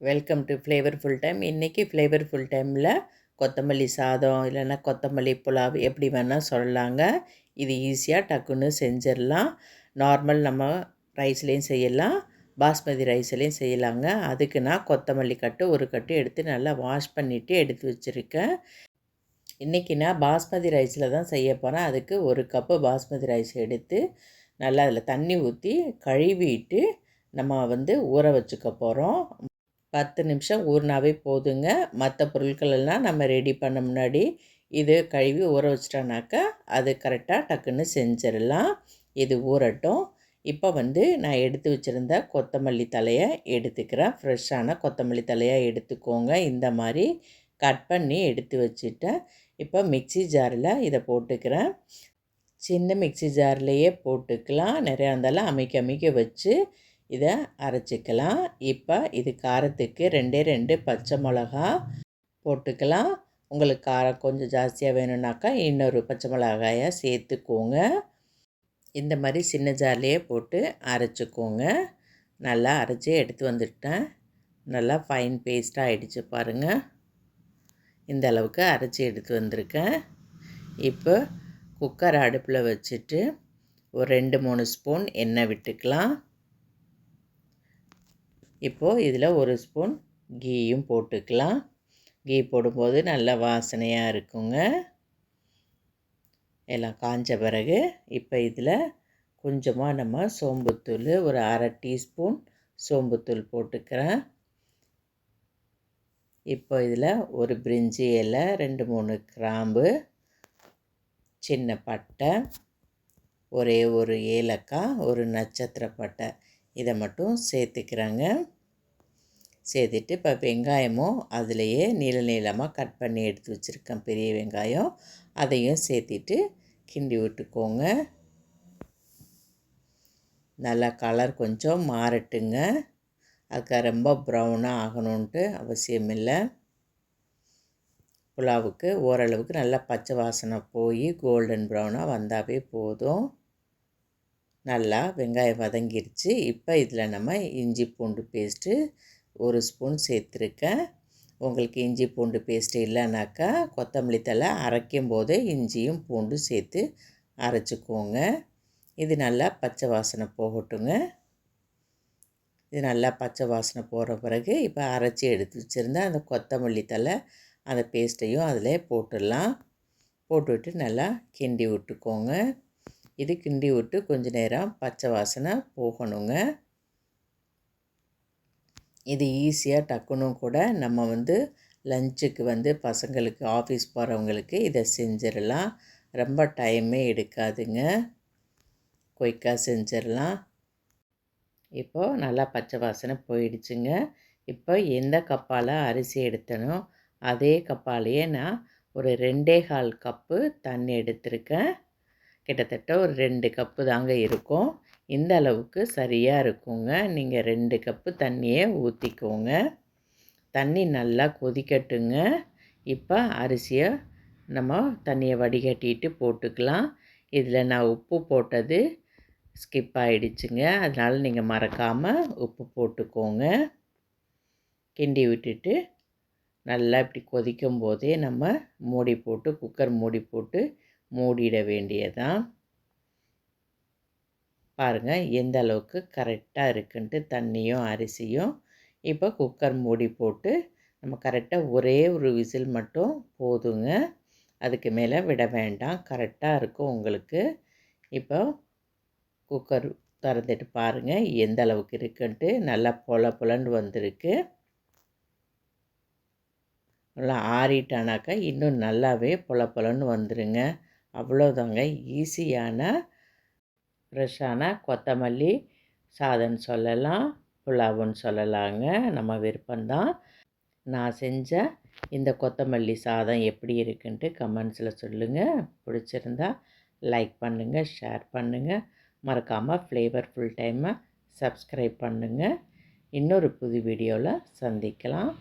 Welcome to flavourful time இன்றைக்கி flavourful டைமில் கொத்தமல்லி சாதம் இல்லைன்னா கொத்தமல்லி புலாவ் எப்படி வேணால் சொல்லலாங்க. இது ஈஸியாக டக்குன்னு செஞ்சிடலாம். நார்மல் நம்ம ரைஸ்லேயும் செய்யலாம். பாஸ்மதி ரைஸ்லேயும் செய்யலாங்க. அதுக்கு நான் கொத்தமல்லி கட்டு ஒரு கட்டு எடுத்து நல்லா வாஷ் பண்ணிவிட்டு எடுத்து வச்சுருக்கேன். இன்றைக்கி நான் பாஸ்மதி ரைஸில் தான் செய்ய போகிறேன் அதுக்கு ஒரு கப்பு பாஸ்மதி ரைஸ் எடுத்து நல்லா அதில் தண்ணி ஊற்றி கழுவிட்டு நம்ம வந்து ஊற வச்சுக்க போகிறோம் பத்து நிமிஷம் ஊறினாவே போதுங்க. மற்ற பொருட்கள் எல்லாம் நம்ம ரெடி பண்ண முன்னாடி இது கழுவி ஊற வச்சிட்டோன்னாக்கா அது கரெக்டாக டக்குன்னு செஞ்சிடலாம். இது ஊறட்டும். இப்போ வந்து நான் எடுத்து வச்சுருந்த கொத்தமல்லி தலையை எடுத்துக்கிறேன். ஃப்ரெஷ்ஷான கொத்தமல்லி தலையாக எடுத்துக்கோங்க. இந்த மாதிரி கட் பண்ணி எடுத்து வச்சுட்டேன். இப்போ மிக்சி ஜாரில் இதை போட்டுக்கிறேன். சின்ன மிக்சி ஜார்லேயே போட்டுக்கலாம். நிறையா இருந்தாலும் அமைக்க அமைக்க வச்சு இதை அரைச்சிக்கலாம். இப்போ இது காரத்துக்கு ரெண்டே ரெண்டு பச்சை மிளகா போட்டுக்கலாம். உங்களுக்கு காரம் கொஞ்சம் ஜாஸ்தியாக வேணும்னாக்கா இன்னொரு பச்சை மிளகாயை சேர்த்துக்கோங்க. இந்த மாதிரி சின்ன ஜார்லேயே போட்டு அரைச்சிக்கோங்க. நல்லா அரைச்சி எடுத்து வந்துட்டேன். நல்லா ஃபைன் பேஸ்ட்டாக ஆகிடுச்சு பாருங்கள் இந்த அளவுக்கு அரைச்சி எடுத்து வந்திருக்கேன். இப்போ குக்கர் அடுப்பில் வச்சுட்டு ஒரு ரெண்டு மூணு ஸ்பூன் எண்ணெய் விட்டுக்கலாம். இப்போது இதில் ஒரு ஸ்பூன் கீயும் போட்டுக்கலாம். கீ போடும்போது நல்லா வாசனையாக இருக்குங்க. எல்லாம் காஞ்ச பிறகு இப்போ இதில் கொஞ்சமாக நம்ம சோம்புத்தூள் ஒரு அரை டீஸ்பூன் சோம்புத்தூள் போட்டுக்கிறேன். இப்போ இதில் ஒரு பிரிஞ்சி இலை ரெண்டு மூணு கிராம்பு சின்ன பட்டை ஒரே ஒரு ஏலக்காய் ஒரு நட்சத்திர பட்டை இதை மட்டும் சேர்த்துக்கிறேங்க. சேர்த்துட்டு இப்போ வெங்காயமும் அதுலேயே நீள நீளமாக கட் பண்ணி எடுத்து வச்சுருக்கேன். பெரிய வெங்காயம் அதையும் சேர்த்திட்டு கிண்டி விட்டுக்கோங்க. நல்லா கலர் கொஞ்சம் மாறட்டுங்க. அதுக்கு ரொம்ப ப்ரௌனாக ஆகணுன்ட்டு அவசியம் இல்லை. புலாவுக்கு ஓரளவுக்கு நல்லா பச்சை வாசனை போய் கோல்டன் ப்ரௌனாக வந்தாவே போதும். நல்லா வெங்காயம் வதங்கிருச்சு. இப்போ இதில் நம்ம இஞ்சி பூண்டு பேஸ்ட்டு ஒரு ஸ்பூன் சேர்த்துருக்கேன். உங்களுக்கு இஞ்சி பூண்டு பேஸ்ட்டு இல்லைனாக்கா கொத்தமல்லி தலை அரைக்கும் போதே இஞ்சியும் பூண்டும் சேர்த்து அரைச்சிக்கோங்க. இது நல்லா பச்சை வாசனை போகட்டுங்க. இது நல்லா பச்சை வாசனை போகிற பிறகு இப்போ அரைச்சி எடுத்து வச்சுருந்தா அந்த கொத்தமல்லி தலை அந்த பேஸ்ட்டையும் அதில் போட்டுடலாம். போட்டுவிட்டு நல்லா கிண்டி விட்டுக்கோங்க. இது கிண்டி விட்டு கொஞ்ச நேரம் பச்சை வாசனை போகணுங்க. இது ஈஸியாக டக்குனும் கூட நம்ம வந்து லஞ்சுக்கு வந்து பசங்களுக்கு ஆஃபீஸ் போகிறவங்களுக்கு இதை செஞ்சிடலாம். ரொம்ப டைமே எடுக்காதுங்க. குயிக்காக செஞ்சிடலாம். இப்போது நல்லா பச்சை வாசனை போயிடுச்சுங்க. இப்போ எந்த கப்பால் அரிசி எடுத்தனோ அதே கப்பாலேயே நான் ஒரு ரெண்டே கால் கப்பு தண்ணி எடுத்திருக்கேன். கிட்டத்தட்ட ஒரு ரெண்டு கப்பு தாங்க இருக்கும். இந்த அளவுக்கு சரியாக இருக்குங்க. நீங்கள் ரெண்டு கப்பு தண்ணியை ஊற்றிக்கோங்க தண்ணி நல்லா கொதிக்கட்டுங்க. இப்போ அரிசியை நம்ம தண்ணியை வடிகட்டிட்டு போட்டுக்கலாம். இதில் நான் உப்பு போட்டது ஸ்கிப் ஆகிடுச்சுங்க அதனால் நீங்கள் மறக்காமல் உப்பு போட்டுக்கோங்க. கிண்டி விட்டுட்டு நல்லா இப்படி கொதிக்கும் போதே நம்ம மூடி போட்டு குக்கர் மூடி போட்டு மூடிட வேண்டியதான் பாருங்கள் எந்த அளவுக்கு கரெக்டாக இருக்குன்ட்டு தண்ணியும் அரிசியும் இப்போ குக்கர் மூடி போட்டு நம்ம கரெக்டாக ஒரே ஒரு விசில் மட்டும் போதுங்க. அதுக்கு மேலே விட வேண்டாம். கரெக்டாக இருக்கும் உங்களுக்கு. இப்போ குக்கர் திறந்துட்டு பாருங்கள் எந்த அளவுக்கு இருக்குன்ட்டு நல்லா பொல பொலன்னு வந்திருக்கு. நல்லா ஆறிட்டானாக்கா இன்னும் நல்லாவே பொல பொலன்னு வந்துடுங்க அவ்வளோதாங்க ஈஸியான ஃப்ரெஷ்ஷான கொத்தமல்லி சாதம்னு சொல்லலாம் புலாவுன்னு சொல்லலாங்க. நம்ம விருப்பம்தான். நான் செஞ்ச இந்த கொத்தமல்லி சாதம் எப்படி இருக்குன்ட்டு கமெண்ட்ஸில் சொல்லுங்கள் பிடிச்சிருந்தா லைக் பண்ணுங்கள் ஷேர் பண்ணுங்கள் மறக்காமல் ஃப்ளேவர் ஃபுல் டைமை சப்ஸ்கிரைப் பண்ணுங்கள் இன்னொரு புது வீடியோவில் சந்திக்கலாம்.